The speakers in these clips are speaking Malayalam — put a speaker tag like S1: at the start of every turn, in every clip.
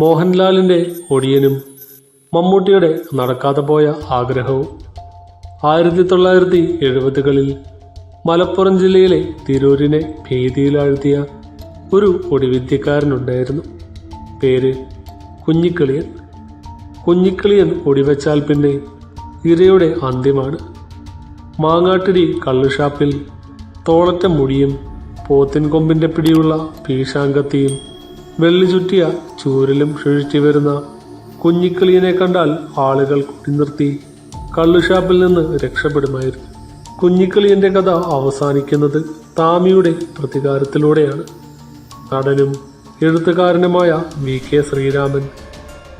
S1: മോഹൻലാലിന്റെ ഒടിയനും മമ്മൂട്ടിയുടെ നടക്കാതെ പോയ ആഗ്രഹവും ആയിരത്തി തൊള്ളായിരത്തി എഴുപതുകളിൽ മലപ്പുറം ജില്ലയിലെ തിരൂരിനെ ഭീതിയിലാഴ്ത്തിയ ഒരു ഒടിവിദ്യക്കാരനുണ്ടായിരുന്നു പേര് കുഞ്ഞിക്കിളിയൻ. കുഞ്ഞിക്കിളിയൻ ഒടിവെച്ചാൽ പിന്നെ ഇരയുടെ അന്ത്യമാണ്. മാങ്ങാട്ടിരി കള്ളുഷാപ്പിൽ തോളറ്റ മുടിയും പോത്തിൻകൊമ്പിന്റെ പിടിയുള്ള പീശാങ്കത്തിയും വെള്ളി ചുറ്റിയ ചൂരലും ക്ഷഴിച്ചു വരുന്ന കുഞ്ഞിക്കിളിയനെ കണ്ടാൽ ആളുകൾ കുടിനിർത്തി കള്ളുഷാപ്പിൽ നിന്ന് രക്ഷപ്പെടുമായിരുന്നു. കുഞ്ഞിക്കിളിയന്റെ കഥ അവസാനിക്കുന്നത് താമിയുടെ പ്രതികാരത്തിലൂടെയാണ്. നടനും എഴുത്തുകാരനുമായ വി കെ ശ്രീരാമൻ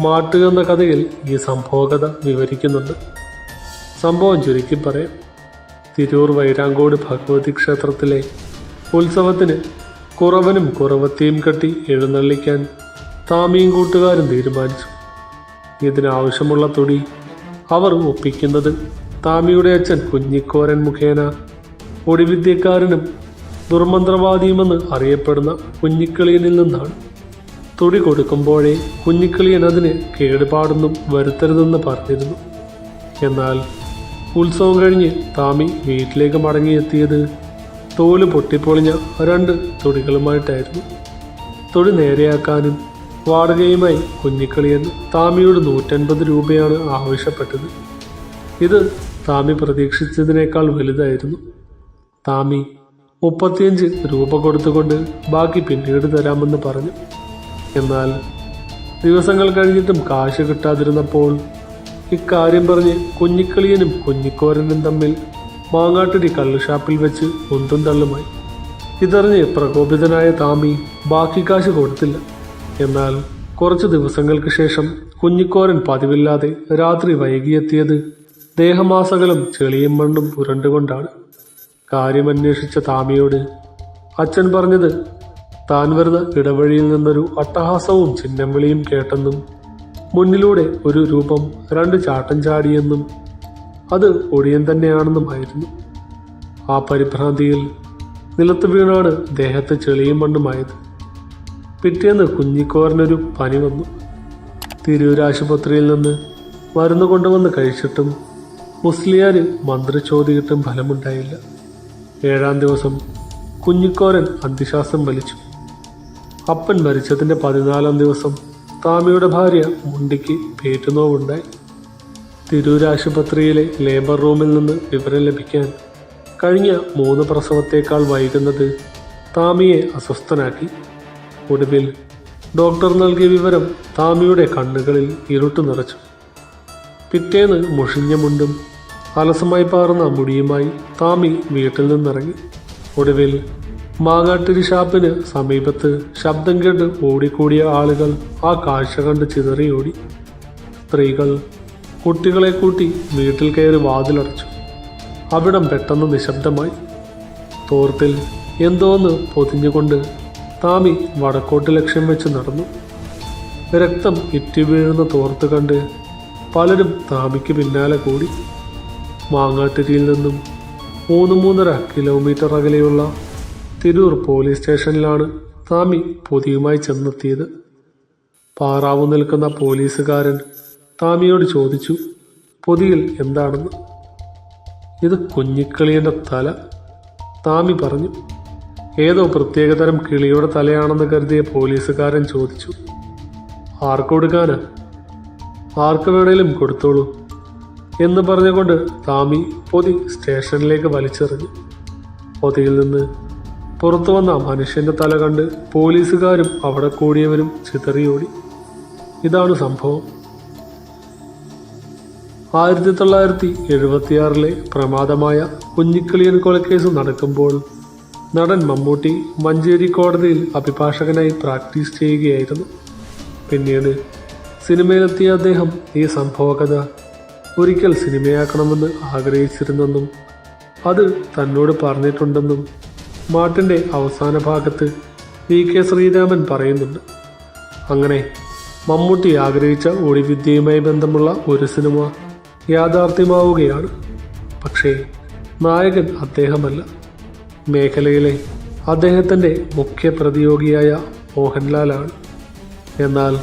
S1: മാട്ട് എന്ന കഥയിൽ ഈ സംഭവകഥ വിവരിക്കുന്നുണ്ട്. സംഭവം ചുരുക്കി പറയാം. തിരൂർ വൈരാങ്കോട് ഭഗവതി ക്ഷേത്രത്തിലെ ഉത്സവത്തിന് കുറവനും കുറവത്തെയും കെട്ടി എഴുന്നള്ളിക്കാൻ താമിയും കൂട്ടുകാരും തീരുമാനിച്ചു. ഇതിനാവശ്യമുള്ള തുടി അവർ ഒപ്പിക്കുന്നത് താമിയുടെ അച്ഛൻ കുഞ്ഞിക്കോരൻ മുഖേന. ഒടിവിദ്യക്കാരനും ദുർമന്ത്രവാദിയുമെന്ന് അറിയപ്പെടുന്ന കുഞ്ഞിക്കിളിയനിൽ നിന്നാണ്. തുടി കൊടുക്കുമ്പോഴേ കുഞ്ഞിക്കിളിയൻ അതിന് കേടുപാടൊന്നും വരുത്തരുതെന്ന് പറഞ്ഞിരുന്നു. എന്നാൽ ഉത്സവം കഴിഞ്ഞ് താമി വീട്ടിലേക്ക് മടങ്ങിയെത്തിയത് തോൽ പൊട്ടിപ്പൊളിഞ്ഞ രണ്ട് തൊടികളുമായിട്ടായിരുന്നു. തൊടി നേരെയാക്കാനും വാടകയുമായി കുഞ്ഞിക്കളിയെന്ന് താമിയോട് നൂറ്റൻപത് രൂപയാണ് ആവശ്യപ്പെട്ടത്. ഇത് താമി പ്രതീക്ഷിച്ചതിനേക്കാൾ വലുതായിരുന്നു. താമി മുപ്പത്തിയഞ്ച് രൂപ കൊടുത്തുകൊണ്ട് ബാക്കി പിന്നീട് തരാമെന്ന് പറഞ്ഞു. എന്നാൽ ദിവസങ്ങൾ കഴിഞ്ഞിട്ടും കാശ് കിട്ടാതിരുന്നപ്പോൾ ഇക്കാര്യം പറഞ്ഞ് കുഞ്ഞിക്കളിയനും കുഞ്ഞിക്കോരനും തമ്മിൽ മാങ്ങാട്ടിരി കള്ളുഷാപ്പിൽ വെച്ച് ഒന്നും തള്ളുമായി. ഇതറിഞ്ഞ് പ്രകോപിതനായ താമി ബാക്കി കാശ് കൊടുത്തില്ല. എന്നാൽ കുറച്ച് ദിവസങ്ങൾക്ക് ശേഷം കുഞ്ഞിക്കോരൻ പതിവില്ലാതെ രാത്രി വൈകിയെത്തിയത് ദേഹമാസകലം ചെളിയും മണ്ണും പുരണ്ടുകൊണ്ടാണ്. കാര്യമന്വേഷിച്ച താമിയോട് അച്ഛൻ പറഞ്ഞത് താൻ വരുന്ന ഇടവഴിയിൽ നിന്നൊരു അട്ടഹാസവും ചിഹ്നം വിളിയും കേട്ടെന്നും മുന്നിലൂടെ ഒരു രൂപം രണ്ട് ചാട്ടം ചാടിയെന്നും അത് ഒടിയൻ തന്നെയാണെന്നുമായിരുന്നു ആ പരിഭ്രാന്തിയിൽ നിലത്ത് വീണാണ് ദേഹത്ത് ചെളിയും മണ്ണുമായത് പിറ്റേന്ന് കുഞ്ഞിക്കോറിനൊരു പനി വന്നു. തിരൂർ ആശുപത്രിയിൽ നിന്ന് മരുന്ന് കൊണ്ടുവന്ന് കഴിച്ചിട്ടും മുസ്ലിയാർ മന്ത്രി ചോദിയിട്ടും ഫലമുണ്ടായില്ല. ഏഴാം ദിവസം കുഞ്ഞിക്കോരൻ അന്ത്യശ്വാസം വലിച്ചു. അപ്പൻ മരിച്ചതിന്റെ പതിനാലാം ദിവസം താമിയുടെ ഭാര്യ മുണ്ടിക്ക് പേറ്റുനോവുണ്ടായി. തിരൂർ ആശുപത്രിയിലെ ലേബർ റൂമിൽ നിന്ന് വിവരം ലഭിക്കാൻ കഴിഞ്ഞ മൂന്ന് പ്രസവത്തേക്കാൾ വൈകുന്നത് താമിയെ അസ്വസ്ഥനാക്കി. ഒടുവിൽ ഡോക്ടർ നൽകിയ വിവരം താമിയുടെ കണ്ണുകളിൽ ഇരുട്ട് നിറച്ചു. പിറ്റേന്ന് മുഷിഞ്ഞ മുണ്ടും അലസമായി പാറുന്ന മുടിയുമായി താമി വീട്ടിൽ നിന്നിറങ്ങി. ഒടുവിൽ മാങ്ങാട്ടിരി ഷാപ്പിന് സമീപത്ത് ശബ്ദം കേട്ട് ഓടിക്കൂടിയ ആളുകൾ ആ കാഴ്ച കണ്ട് ചിതറിയോടി. സ്ത്രീകൾ കുട്ടികളെ കൂട്ടി വീട്ടിൽ കയറി വാതിലടച്ചു. അവിടം പെട്ടെന്ന് നിശബ്ദമായി. തോർത്തിൽ എന്തോന്ന് പൊതിഞ്ഞുകൊണ്ട് താമി വടക്കോട്ട് ലക്ഷ്യം വെച്ച് നടന്നു. രക്തം ഇറ്റി വീഴുന്ന തോർത്ത് കണ്ട് പലരും താമിക്ക് പിന്നാലെ കൂടി. മാങ്ങാട്ടിരിയിൽ നിന്നും മൂന്ന് മൂന്നര കിലോമീറ്റർ അകലെയുള്ള തിരൂർ പോലീസ് സ്റ്റേഷനിലാണ് താമി പൊതിയുമായി ചെന്നെത്തിയത്. പാറാവു നിൽക്കുന്ന പോലീസുകാരൻ താമിയോട് ചോദിച്ചു പൊതിയിൽ എന്താണെന്ന്? ഇത് കുഞ്ഞിക്കിളിയുടെ തല താമി പറഞ്ഞു. ഏതോ പ്രത്യേകതരം കിളിയുടെ തലയാണെന്ന് കരുതിയ പോലീസുകാരൻ ചോദിച്ചു ആർക്ക് കൊടുക്കാനാ? ആർക്ക് വേണേലും കൊടുത്തോളൂ എന്ന് പറഞ്ഞുകൊണ്ട് താമി പൊതി സ്റ്റേഷനിലേക്ക് വലിച്ചെറിഞ്ഞു. പൊതിയിൽ നിന്ന് പുറത്തു വന്ന മനുഷ്യന്റെ തല കണ്ട് പോലീസുകാരും അവിടെ കൂടിയവരും ചിതറിയോടി. ഇതാണ് സംഭവം. ആയിരത്തി തൊള്ളായിരത്തി എഴുപത്തിയാറിലെ പ്രമാദമായ കുഞ്ഞിക്കിളിയൻ കൊലക്കേസ് നടക്കുമ്പോൾ നടൻ മമ്മൂട്ടി മഞ്ചേരി കോടതിയിൽ അഭിഭാഷകനായി പ്രാക്ടീസ് ചെയ്യുകയായിരുന്നു. പിന്നീട് സിനിമയിലെത്തിയ അദ്ദേഹം ഈ സംഭവകഥ ഒരിക്കൽ സിനിമയാക്കണമെന്ന് ആഗ്രഹിച്ചിരുന്നെന്നും അത് തന്നോട് പറഞ്ഞിട്ടുണ്ടെന്നും മാട്ടിന്റെ അവസാന ഭാഗത്ത് വി കെ ശ്രീരാമൻ പറയുന്നുണ്ട്. അങ്ങനെ മമ്മൂട്ടി ആഗ്രഹിച്ച ഒളിവിദ്യയുമായി ബന്ധമുള്ള ഒരു സിനിമ യാഥാർത്ഥ്യമാവുകയാണ്. പക്ഷേ നായകൻ അദ്ദേഹമല്ല. മേഖലയിലെ അദ്ദേഹത്തിന്റെ മുഖ്യ പ്രതിയോഗിയായ മോഹൻലാലാണ്. എന്നാൽ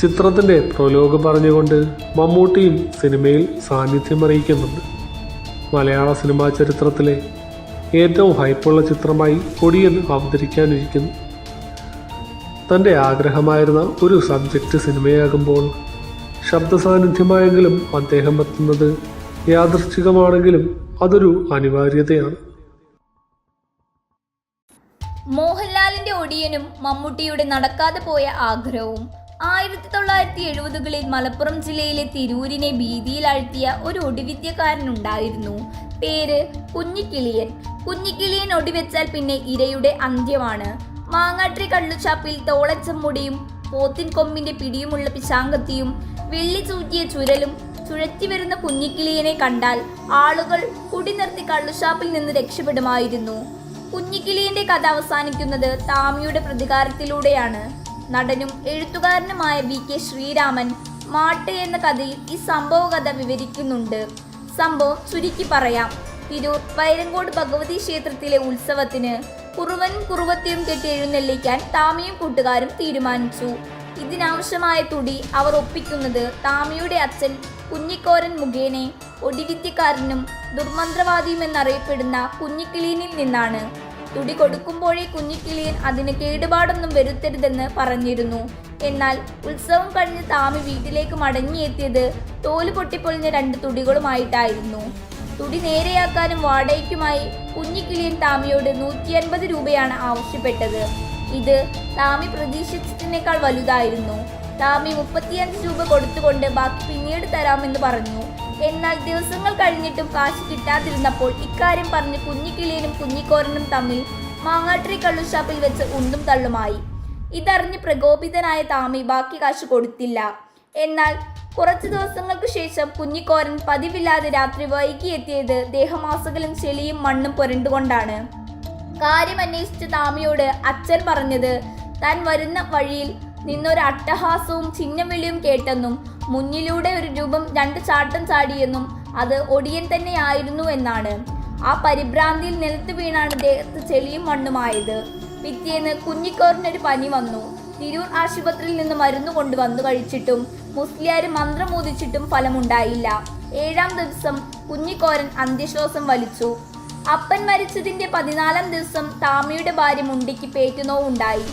S1: ചിത്രത്തിന്റെ പ്രലോഗ് പറഞ്ഞുകൊണ്ട് മമ്മൂട്ടിയും സിനിമയിൽ സാന്നിധ്യം അറിയിക്കുന്നുണ്ട് മലയാള സിനിമാ ചരിത്രത്തിലെ ഏറ്റവും ഹൈപ്പുള്ള ചിത്രമായി ഒടിയൻ അവതരിക്കാനിരിക്കുന്നു. തന്റെ ആഗ്രഹമായിരുന്ന ഒരു സബ്ജക്റ്റ് സിനിമയാകുമ്പോൾ ശബ്ദ സാന്നിധ്യമായെങ്കിലും അദ്ദേഹം എത്തുന്നത് യാദൃശ്ചികമാണെങ്കിലും അതൊരു അനിവാര്യതയാണ്.
S2: മോഹൻലാലിന്റെ ഒടിയനും മമ്മൂട്ടിയുടെ നടക്കാതെ പോയ ആഗ്രഹവും ആയിരത്തി തൊള്ളായിരത്തി എഴുപതുകളിൽ മലപ്പുറം ജില്ലയിലെ തിരൂരിനെ ഭീതിയിലാഴ്ത്തിയ ഒരു ഒടിവിദ്യക്കാരനുണ്ടായിരുന്നു പേര് കുഞ്ഞിക്കിളിയൻ. കുഞ്ഞിക്കിളിയൻ ഒടിവെച്ചാൽ പിന്നെ ഇരയുടെ അന്ത്യമാണ്. മാങ്ങാട്രി കള്ളുചാപ്പിൽ തോളച്ചമ്മുടിയും പോത്തിൻ കൊമ്പിന്റെ പിടിയുമുള്ള പിശാങ്കത്തിയും വെള്ളി ചൂറ്റിയ ചുരലും ചുഴറ്റി വരുന്ന കുഞ്ഞിക്കിളിയനെ കണ്ടാൽ ആളുകൾ കുടി നിർത്തി കള്ളുഷാപ്പിൽ നിന്ന് രക്ഷപ്പെടുമായിരുന്നു. കുഞ്ഞിക്കിളിയന്റെ കഥ അവസാനിക്കുന്നത് താമിയുടെ പ്രതികാരത്തിലൂടെയാണ്. നടനും എഴുത്തുകാരനുമായ വി. കെ. ശ്രീരാമൻ മാട്ട് എന്ന കഥയിൽ ഈ സംഭവ കഥ വിവരിക്കുന്നുണ്ട്. സംഭവം ചുരുക്കി പറയാം. തിരൂർ വൈരങ്കോട് ഭഗവതി ക്ഷേത്രത്തിലെ ഉത്സവത്തിന് കുറുവനും കുറുവത്തിയും കെട്ടി എഴുന്നള്ളിക്കാൻ താമിയും കൂട്ടുകാരും തീരുമാനിച്ചു. ഇതിനാവശ്യമായ തുടി അവർ ഒപ്പിക്കുന്നത് താമിയുടെ അച്ഛൻ കുഞ്ഞിക്കോരൻ മുഖേനെ ഒടിവിദ്യക്കാരനും ദുർമന്ത്രവാദിയും എന്നറിയപ്പെടുന്ന കുഞ്ഞിക്കിളിയനിൽ നിന്നാണ്. തുടി കൊടുക്കുമ്പോഴേ കുഞ്ഞിക്കിളിയൻ അതിന് കേടുപാടൊന്നും വരുത്തരുതെന്ന് പറഞ്ഞിരുന്നു. എന്നാൽ ഉത്സവം കഴിഞ്ഞ് താമി വീട്ടിലേക്ക് മടങ്ങിയെത്തിയത് തോൽ പൊട്ടിപ്പൊളിഞ്ഞ രണ്ട് തുടികളുമായിട്ടായിരുന്നു. തുടി നേരെയാക്കാനും വാടകയ്ക്കുമായി കുഞ്ഞിക്കിളിയൻ താമിയോട് നൂറ്റി അൻപത് രൂപയാണ് ആവശ്യപ്പെട്ടത്. ഇത് താമി പ്രതീക്ഷിച്ചതിനേക്കാൾ വലുതായിരുന്നു. താമി മുപ്പത്തിയഞ്ച് രൂപ കൊടുത്തുകൊണ്ട് ബാക്കി പിന്നീട് തരാമെന്ന് പറഞ്ഞു. എന്നാൽ ദിവസങ്ങൾ കഴിഞ്ഞിട്ടും കാശ് കിട്ടാതിരുന്നപ്പോൾ ഇക്കാര്യം പറഞ്ഞ് കുഞ്ഞിക്കിളിയനും കുഞ്ഞിക്കോരനും തമ്മിൽ മാങ്ങാട്രി കള്ളുഷാപ്പിൽ വെച്ച് ഉന്തും തള്ളുമായി. ഇതറിഞ്ഞ് പ്രകോപിതനായ താമി ബാക്കി കാശ് കൊടുത്തില്ല. എന്നാൽ കുറച്ചു ദിവസങ്ങൾക്ക് ശേഷം കുഞ്ഞിക്കോരൻ പതിവില്ലാതെ രാത്രി വൈകി എത്തിയത് ദേഹമാസകലും ചെളിയും മണ്ണും പുരണ്ടുകൊണ്ടാണ്. കാര്യം അന്വേഷിച്ച താമിയോട് അച്ഛൻ പറഞ്ഞത് താൻ വരുന്ന വഴിയിൽ നിന്നൊരു അട്ടഹാസവും ചിഹ്നവിളിയും കേട്ടെന്നും മുന്നിലൂടെ ഒരു രൂപം രണ്ട് ചാട്ടം ചാടിയെന്നും അത് ഒടിയൻ തന്നെയായിരുന്നു എന്നാണ്. ആ പരിഭ്രാന്തിയിൽ നിലത്ത് വീണാണ് ദേഹത്ത് ചെളിയും മണ്ണുമായത്. പിറ്റേന്ന് കുഞ്ഞിക്കോറിനൊരു പനി വന്നു. തിരൂർ ആശുപത്രിയിൽ നിന്ന് മരുന്ന് കൊണ്ടുവന്നു കഴിച്ചിട്ടും മുസ്ലിയാർ മന്ത്രമോദിച്ചിട്ടും ഫലമുണ്ടായില്ല. ഏഴാം ദിവസം കുഞ്ഞിക്കോരൻ അന്ത്യശ്വാസം വലിച്ചു. അപ്പൻ മരിച്ചതിന്റെ പതിനാലാം ദിവസം താമയുടെ ഭാര്യ മുണ്ടിക്ക് പേറ്റുനോവുണ്ടായി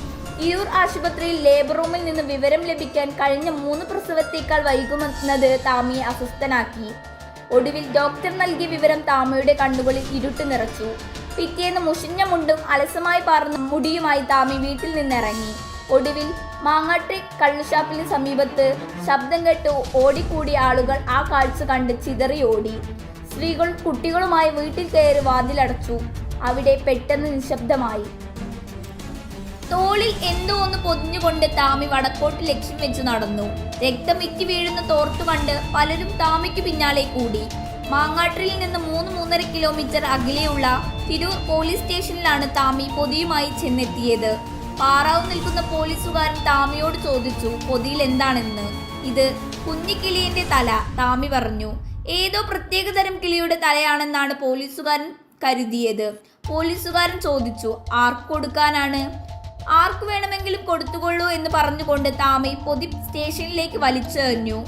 S2: ഇയൂർ ആശുപത്രിയിൽ ലേബർ റൂമിൽ നിന്ന് വിവരം ലഭിക്കാൻ കഴിഞ്ഞ മൂന്ന് പ്രസവത്തേക്കാൾ വൈകുമെന്നത് താമിയെ അസ്വസ്ഥനാക്കി. ഒടുവിൽ ഡോക്ടർ നൽകിയ വിവരം താമയുടെ കണ്ണുകളിൽ ഇരുട്ട് നിറച്ചു. പിറ്റേന്ന് മുഷിഞ്ഞ മുണ്ടും അലസമായി പാർന്ന മുടിയുമായി താമി വീട്ടിൽ നിന്നിറങ്ങി. ഒടുവിൽ മാങ്ങാട്ടെ കള്ളുഷാപ്പിന് സമീപത്ത് ശബ്ദം കേട്ട് ഓടിക്കൂടിയ ആളുകൾ ആ കാഴ്ച കണ്ട് ചിതറി ഓടി സ്ത്രീകൾ കുട്ടികളുമായി വീട്ടിൽ കയറി വാതിലടച്ചു. അവിടെ പെട്ടെന്ന് നിശബ്ദമായി. തോളിൽ എന്തോ ഒന്ന് പൊതിഞ്ഞുകൊണ്ട് താമി വടക്കോട്ട് ലക്ഷ്യം വെച്ച് നടന്നു. രക്തം ഇറ്റി വീഴുന്ന തോർത്തു കണ്ട് പലരും താമിക്ക് പിന്നാലെ കൂടി. മാങ്ങാട്ടിൽ നിന്ന് മൂന്ന് മൂന്നര കിലോമീറ്റർ അകലെയുള്ള തിരൂർ പോലീസ് സ്റ്റേഷനിലാണ് താമി പൊതിയുമായി ചെന്നെത്തിയത്. പാറാവ് നിൽക്കുന്ന പോലീസുകാരൻ താമിയോട് ചോദിച്ചു പൊതിയിൽ എന്താണെന്ന്? ഇത് കുഞ്ഞിക്കിളിയന്റെ തല താമി പറഞ്ഞു. ഏതോ പ്രത്യേകതരം കിളിയുടെ തലയാണെന്നാണ് പോലീസുകാരൻ കരുതിയത്. പോലീസുകാരൻ ചോദിച്ചു ആർക്ക് കൊടുക്കാനാണ്? ആർക്ക് വേണമെങ്കിലും കൊടുത്തുകൊള്ളൂ എന്ന് പറഞ്ഞുകൊണ്ട് താമി പൊതി സ്റ്റേഷനിലേക്ക് വലിച്ചെറിഞ്ഞു.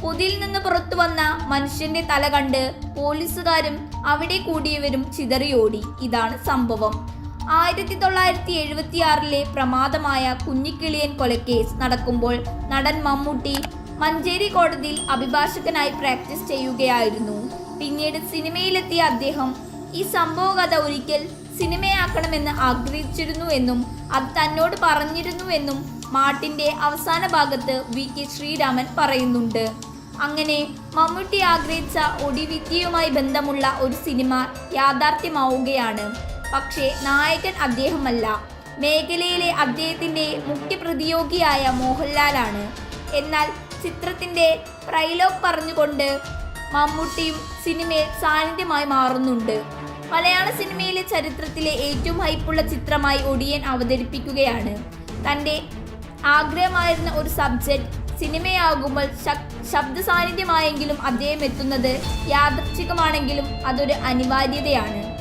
S2: പൊതിയിൽ നിന്ന് പുറത്തു വന്ന മനുഷ്യന്റെ തല കണ്ട് പോലീസുകാരും അവിടെ കൂടിയവരും ചിതറിയോടി. ഇതാണ് സംഭവം. ആയിരത്തി തൊള്ളായിരത്തി എഴുപത്തിയാറിലെ പ്രമാദമായ കുഞ്ഞിക്കിളിയൻ കൊലക്കേസ് നടക്കുമ്പോൾ നടൻ മമ്മൂട്ടി മഞ്ചേരി കോടതിയിൽ അഭിഭാഷകനായി പ്രാക്ടീസ് ചെയ്യുകയായിരുന്നു. പിന്നീട് സിനിമയിലെത്തിയ അദ്ദേഹം ഈ സംഭവ കഥ ഒരിക്കൽ സിനിമയാക്കണമെന്ന് ആഗ്രഹിച്ചിരുന്നു എന്നും അത് തന്നോട് പറഞ്ഞിരുന്നു എന്നും മാട്ടിന്റെ അവസാന ഭാഗത്ത് വി. കെ. ശ്രീരാമൻ പറയുന്നുണ്ട്. അങ്ങനെ മമ്മൂട്ടി ആഗ്രഹിച്ച ഒടിവിദ്യയുമായി ബന്ധമുള്ള ഒരു സിനിമ യാഥാർത്ഥ്യമാവുകയാണ്. പക്ഷേ നായകൻ അദ്ദേഹമല്ല. മേഖലയിലെ അദ്ദേഹത്തിന്റെ മുഖ്യ പ്രതിയോഗിയായ മോഹൻലാലാണ്. എന്നാൽ ചിത്രത്തിന്റെ പ്രൈലോഗ് പറഞ്ഞുകൊണ്ട് മമ്മൂട്ടിയും സിനിമയിൽ സാന്നിധ്യമായി മാറുന്നുണ്ട്. മലയാള സിനിമയിലെ ചരിത്രത്തിലെ ഏറ്റവും ഹൈപ്പുള്ള ചിത്രമായി ഒടിയൻ അവതരിപ്പിക്കുകയാണ്. തന്റെ ആഗ്രഹമായിരുന്ന ഒരു സബ്ജക്റ്റ് സിനിമയാകുമ്പോൾ ശബ്ദ സാന്നിധ്യമായെങ്കിലും അദ്ദേഹം എത്തുന്നത് യാദൃച്ഛികമാണെങ്കിലും അതൊരു അനിവാര്യതയാണ്.